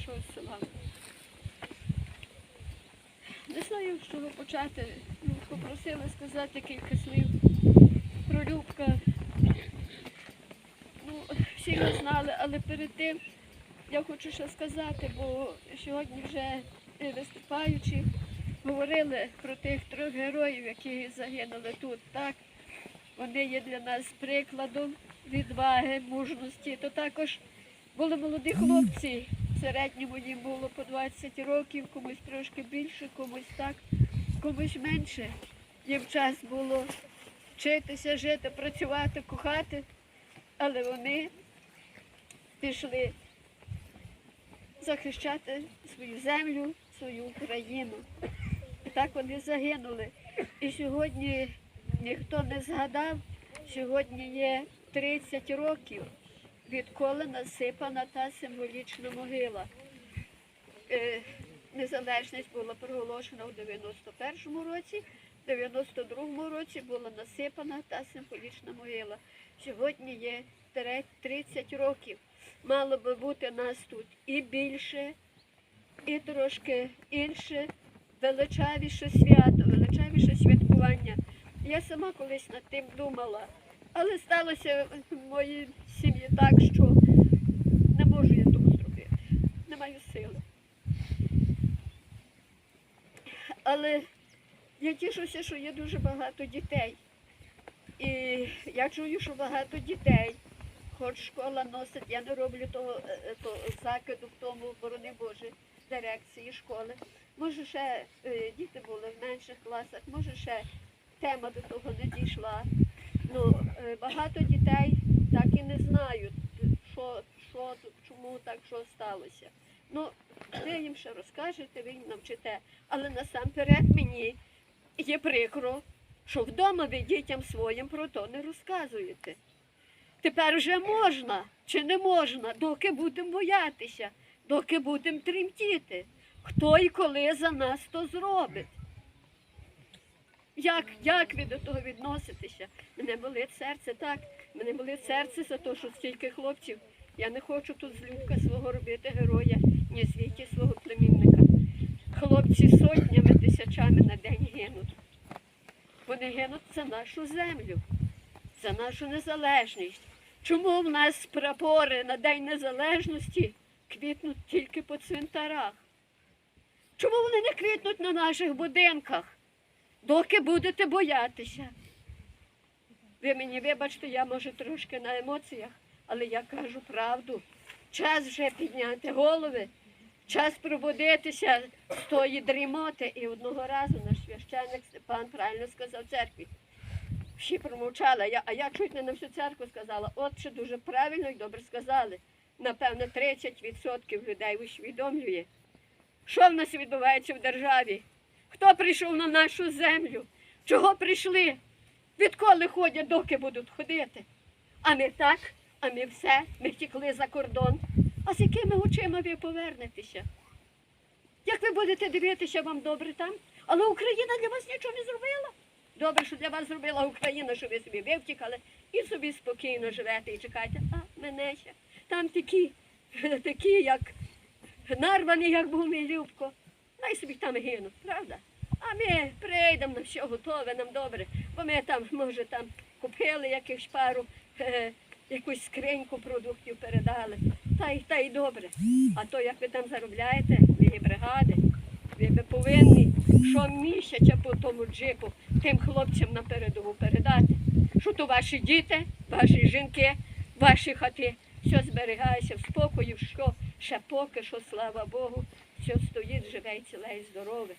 нашого села. Не знаю, з чого почати. Ну, Попросила сказати кілька слів про Любка. Ну, всі його знали, але перед тим я хочу ще сказати, бо сьогодні вже е, виступаючи, говорили про тих трьох героїв, які загинули тут. Так? Вони є для нас прикладом відваги, мужності. То також були молоді хлопці. Середньому їм було по 20 років, комусь трошки більше, комусь так, комусь менше. Їм час було вчитися, жити, працювати, кохати, але вони пішли захищати свою землю, свою Україну. І так вони загинули. І сьогодні ніхто не згадав, сьогодні є 30 років, відколи насипана та символічна могила. Е, Незалежність була проголошена у 91-му році, в 92-му році була насипана та символічна могила. Сьогодні є тре- 30 років. Мало би бути нас тут і більше, і трошки інше, величавіше свято, величавіше святкування. Я сама колись над тим думала, але сталося в моїй сім'ї так, що не можу я того зробити. Не маю сили. Але я тішуся, що є дуже багато дітей. І я чую, що багато дітей, хоч школа носить, я не роблю того, е, е, того закиду в тому, борони Боже, дирекції школи. Може, ще е, діти були в менших класах, може ще тема до того не дійшла. Ну, е, багато дітей так і не знають, що, що чому так, що сталося. Ну, ви їм ще розкажете, ви їм навчите. Але насамперед мені є прикро, що вдома ви дітям своїм про то не розказуєте. Тепер вже можна чи не можна, доки будемо боятися, доки будемо тремтіти. Хто і коли за нас то зробить? Як, як ви до того відноситеся? Мене болить серце, так. Мене болить серце за те, що стільки хлопців. Я не хочу тут з Любка свого робити героя, ні з Віті свого племінника. Хлопці сотнями, тисячами на день гинуть. Вони гинуть за нашу землю, за нашу незалежність. Чому в нас прапори на День Незалежності квітнуть тільки по цвинтарах? Чому вони не квітнуть на наших будинках? Доки будете боятися. Ви мені вибачте, я може трошки на емоціях, але я кажу правду. Час вже підняти голови, час пробудитися з тої дрімоти. І одного разу наш священник Степан правильно сказав церкві. Всі промовчали, а я, а я чуть не на всю церкву сказала. Отче дуже правильно і добре сказали. Напевно, 30% людей усвідомлює, що в нас відбувається в державі. Хто прийшов на нашу землю? Чого прийшли? Відколи ходять, доки будуть ходити? А ми так, а ми все, ми втекли за кордон. А з якими очима ви повернетеся? Як ви будете дивитися, вам добре там? Але Україна для вас нічого не зробила. Добре, що для вас зробила Україна, що ви собі вивтікали і собі спокійно живете і чекаєте, а мене ще. Там такі, такі, як нарвані, як був мій Любко. Най собі там гинуть, правда? А ми прийдемо на все готове, нам добре. Бо ми там, може, там купили якихось пару, е, якусь скриньку продуктів передали. Та й та й добре. А то як ви там заробляєте, ви бригади, ви би повинні щомісяця по тому джипу тим хлопцям на передову передати. Що то ваші діти, ваші жінки, ваші хати, все зберігається в спокою, що ще поки що, слава Богу, все стоїть живе і ціле і здорове.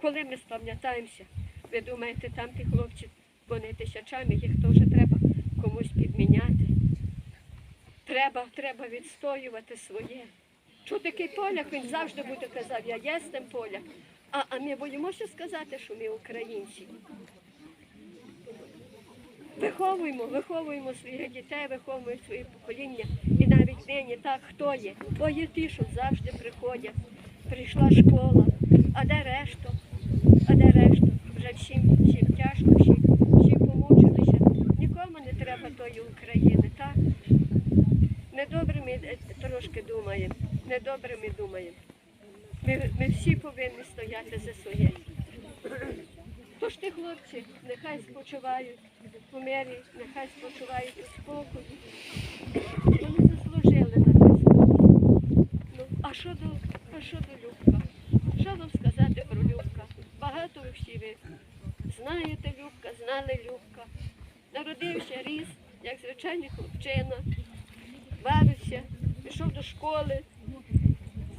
Коли ми спам'ятаємося, ви думаєте, там ті хлопці, вони тисячами, їх теж треба комусь підміняти. Треба, треба відстоювати своє. Що такий поляк, він завжди буде казав, я є з поляк. А, а ми боїмося сказати, що ми українці. Виховуємо, виховуємо своїх дітей, виховуємо своє покоління. Навіть нині так, хто є? Бо є ті, що завжди приходять. Прийшла школа, а де решта? А де решта? Вже всім, всім тяжко, всі, всі помучилися. Нікому не треба тої України, так? Недобрими е, трошки думаємо, недобре ми думаємо. Ми, ми всі повинні стояти за своє. Тож ті хлопці, нехай спочивають у мирі, нехай спочивають у спокої. Вони заслужили на той спокій. Ну, а що до, Любка? Що вам сказати про Любка? Багато всі ви знаєте Любка, знали Любка. Народився, ріс, як звичайний хлопчина, бавився, пішов до школи.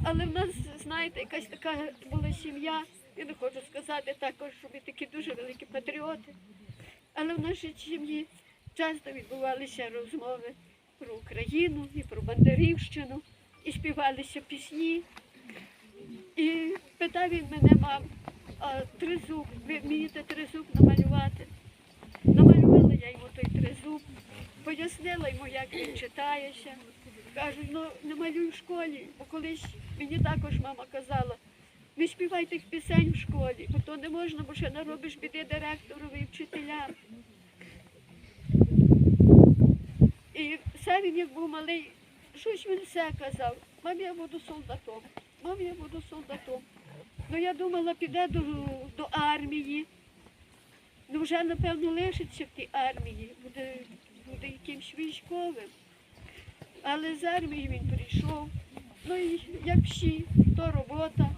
Але в нас, знаєте, якась така була сім'я. Я не хочу сказати також, що ми такі дуже великі патріоти. Але в нашій сім'ї часто відбувалися розмови про Україну і про Бандерівщину, і співалися пісні. І питав він мене, мам, а тризуб, ви вмієте тризуб намалювати? Намалювала я йому той тризуб, пояснила йому, як він читається. Кажу, ну не малюй в школі, бо колись мені також мама казала, не співай тих пісень в школі, бо то не можна, бо ще наробиш біди директорові і вчителям. І все він як був малий, щось він все казав. Мам, я буду солдатом. Мам, я буду солдатом. Ну я думала, піде до, до армії. Ну вже, напевно, лишиться в тій армії, буде, буде якимсь військовим. Але з армії він прийшов. Ну і як всі, то робота,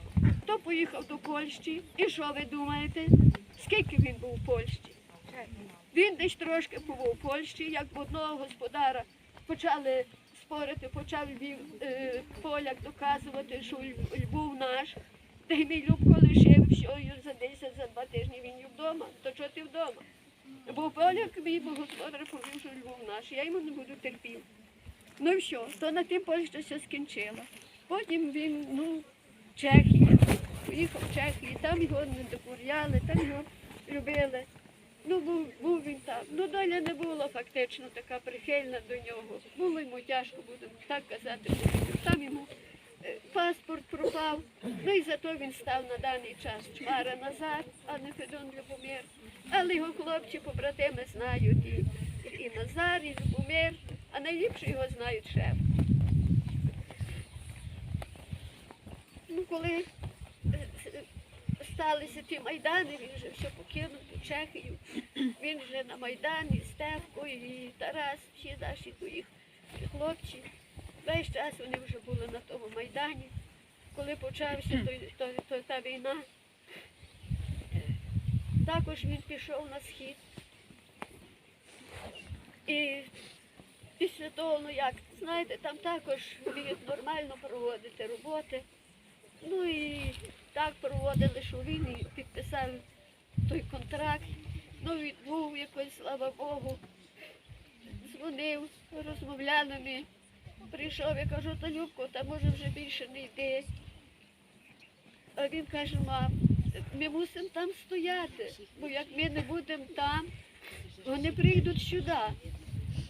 то поїхав до Польщі. І що ви думаєте? Скільки він був у Польщі? Він десь трошки побув у Польщі, як в одного господара почали спорити, почав Львів, е, поляк доказувати, що Ль- Львов наш. Та й мій Любко лишив і за десять, за два тижні він є вдома. То чого ти вдома? Бо поляк мій господар повів, що Львов наш, я йому не буду терпіти. Ну і все, то на тим Польща все скінчила. Потім він, ну, Чехія, поїхав в Чехію, там його не докуряли, там його любили. Ну, був, був він там. Ну, доля не була фактично така прихильна до нього. Було йому тяжко, будемо так казати. Там йому е, паспорт пропав. Ну і зато він став на даний час Чмара Назар, а не Федон Любомир. Але його хлопці, побратими знають і, і Назар, і Любомир, а найліпше його знають шеф. Ну, коли сталися ті майдани, він вже все покинув ту Чехію. Він вже на Майдані, Стевко і Тарас, всі наші твоїх хлопці. Весь час вони вже були на тому Майдані. Коли почався той, той, той, та війна, також він пішов на схід. І після того, ну як, знаєте, там також вміють нормально проводити роботи. Ну і так проводили, що він і підписав той контракт. Ну, відбув якось, слава Богу. Дзвонив, розмовляли ми. Прийшов, я кажу, та Любко, та може вже більше не йди. А він каже, мам, ми мусимо там стояти, бо як ми не будемо там, вони прийдуть сюди.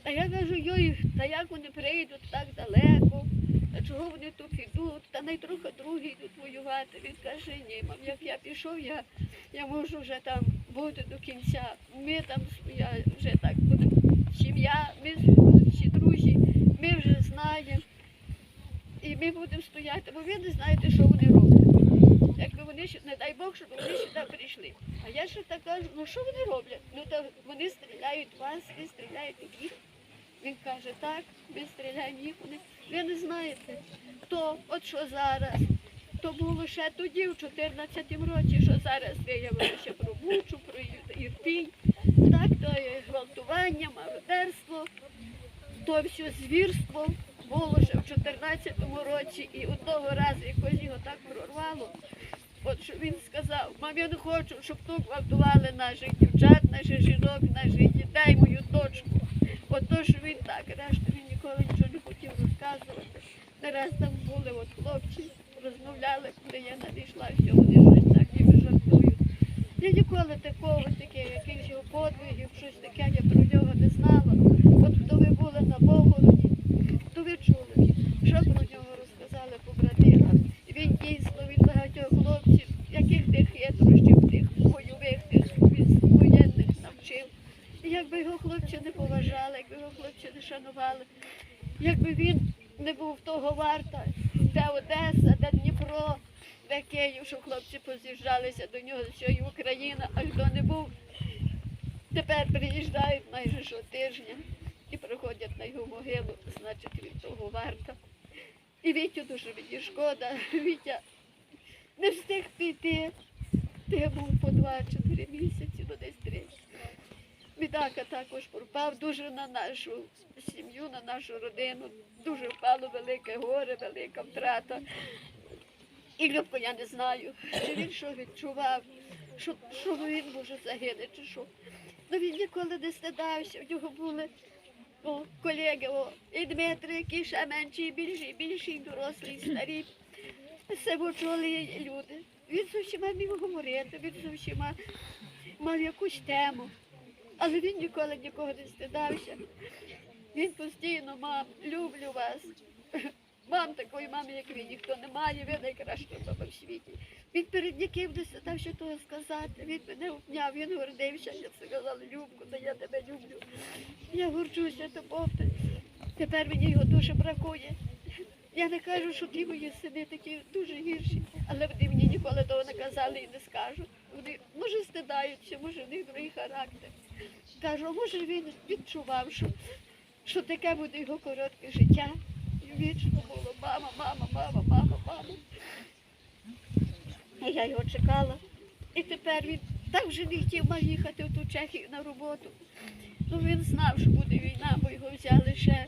А я кажу, йой, та як вони прийдуть так далеко, та чого вони тут йдуть, та най трохи другі йдуть воювати. Він каже, ні, мам, як я пішов, я, я можу вже там бути до кінця. Ми там я вже так будемо сім'я, ми всі друзі, ми вже знаємо. І ми будемо стояти, бо ви не знаєте, що вони роблять. Якби вони ще, не дай Бог, щоб вони сюди прийшли. А я ще так кажу, ну що вони роблять? Ну то вони стріляють вас, ви стріляєте їх. Він каже, так, ми стріляємо їх. Ви не знаєте, хто, от що зараз. То було ще тоді, в 14-му році, що зараз виявилося про Бучу, про Ірпінь. Так, то є гвалтування, мародерство, то все звірство було ще в 14-му році і одного разу якось його так прорвало. От що він сказав, мам, я не хочу, щоб тут гвалтували наших дівчат, наших жінок, наших дітей, мою дочку. От то, що він так, решта він ніколи нічого не хотів розказувати. Не раз там були от хлопці, розмовляли, коли я надійшла, все вони щось так ніби жартують. Я ніколи такого, таке, якихось його подвигів, щось таке, я про нього не знала. От то ви були на Богороді, то ви чули, що про нього розказали побратимам. Він дійсно від багатьох хлопців, яких тих хитрощів, тих бойових, тих воєнних навчив. І якби його хлопці не поважали, якби його хлопці не шанували, якби він не був того варта, де Одеса, де Дніпро, де Київ, що хлопці поз'їжджалися до нього, що і Україна, а хто не був, тепер приїжджають майже щотижня і приходять на його могилу, значить він того варта. І Вітю дуже мені шкода, Вітя не встиг піти. Ти був по два чи три місяці, ну десь три. Бідака також пропав дуже на нашу сім'ю, на нашу родину. Дуже впало велике горе, велика втрата. І Любко, я не знаю, чи він що відчував, що, що він може загине, чи що. Ну він ніколи не стидався, в нього були о, колеги, о, і Дмитрий, які ще менші, і більші, і більші, і дорослі, і старі. Самочолі люди. Він з усіма міг говорити, він з усіма мав якусь тему. Але він ніколи нікого не стидався. Він постійно мам, люблю вас. Мам такої мами, як ви, ніхто не має, ви найкраща баба в світі. Він перед ніким не стидався того сказати. Він мене обняв, він гордився. Я сказала, Любку, та я тебе люблю. Я горджуся тобою. Тепер мені його дуже бракує. Я не кажу, що ті мої сини такі дуже гірші, але вони мені ніколи того не казали і не скажуть. Вони може стидаються, може в них другий характер. Кажу, може він відчував, що, що таке буде його коротке життя. І вічно було мама, мама, мама, мама, мама. І я його чекала. І тепер він так вже не хотів мав їхати в ту Чехію на роботу. Ну він знав, що буде війна, бо його взяли ще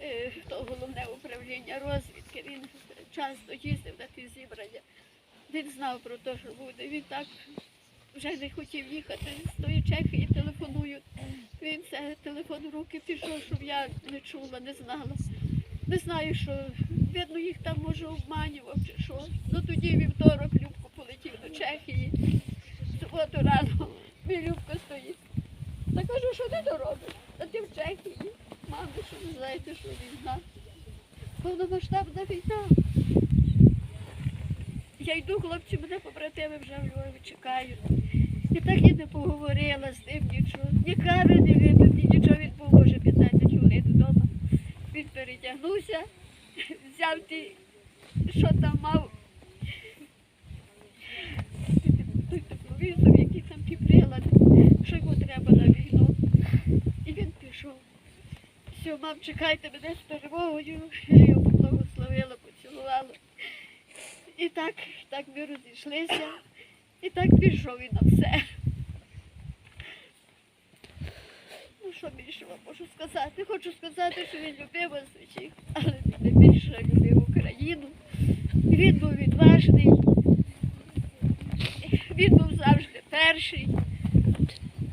е, то головне управління розвідки. Він часто їздив на ті зібрання. Він знав про те, що буде. Він так вже не хотів їхати з тої Чехії, телефонують. Він це телефон в руки пішов, щоб я не чула, не знала. Не знаю, що видно, їх там може обманював чи що. Ну тоді вівторок Любко полетів до Чехії. Суботу рано мій Любко стоїть. Та кажу, що ти то робиш? Та ти в Чехії. Мама, що ви знаєте, що війна. Повномасштабна війна. Я йду, хлопці, мене побратими вже в Львові чекають. І так і не поговорила з ним нічого. Ні кари не випив, ні нічого він був може 15 хвилин вдома. Він перетягнувся, взяв ті, що там мав. Той тепловізор, який там ті прилади, що йому треба на війну. І він пішов. Все, мам, чекайте мене з перемогою. Я його поблагословила, поцілувала. І так, так ми розійшлися. І так пішов він на все. Ну, що більше вам можу сказати? Хочу сказати, що він любив вас усіх, але він найбільше любив Україну. Він був відважний. Він був завжди перший.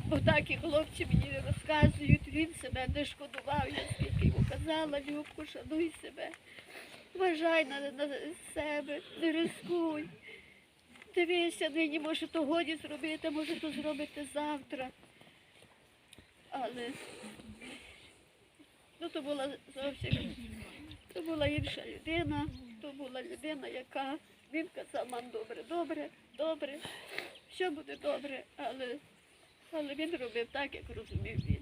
Бо так і хлопці мені розказують, він себе не шкодував, я скільки йому казала, Любко, шануй себе. Вважай на, на себе, не рискуй. Дивися, нині може то годі зробити, може то зробити завтра. Але ну, то була зовсім то була інша людина, то була людина, яка він казав, мам, добре, добре, добре, все буде добре, але, але він робив так, як розумів він.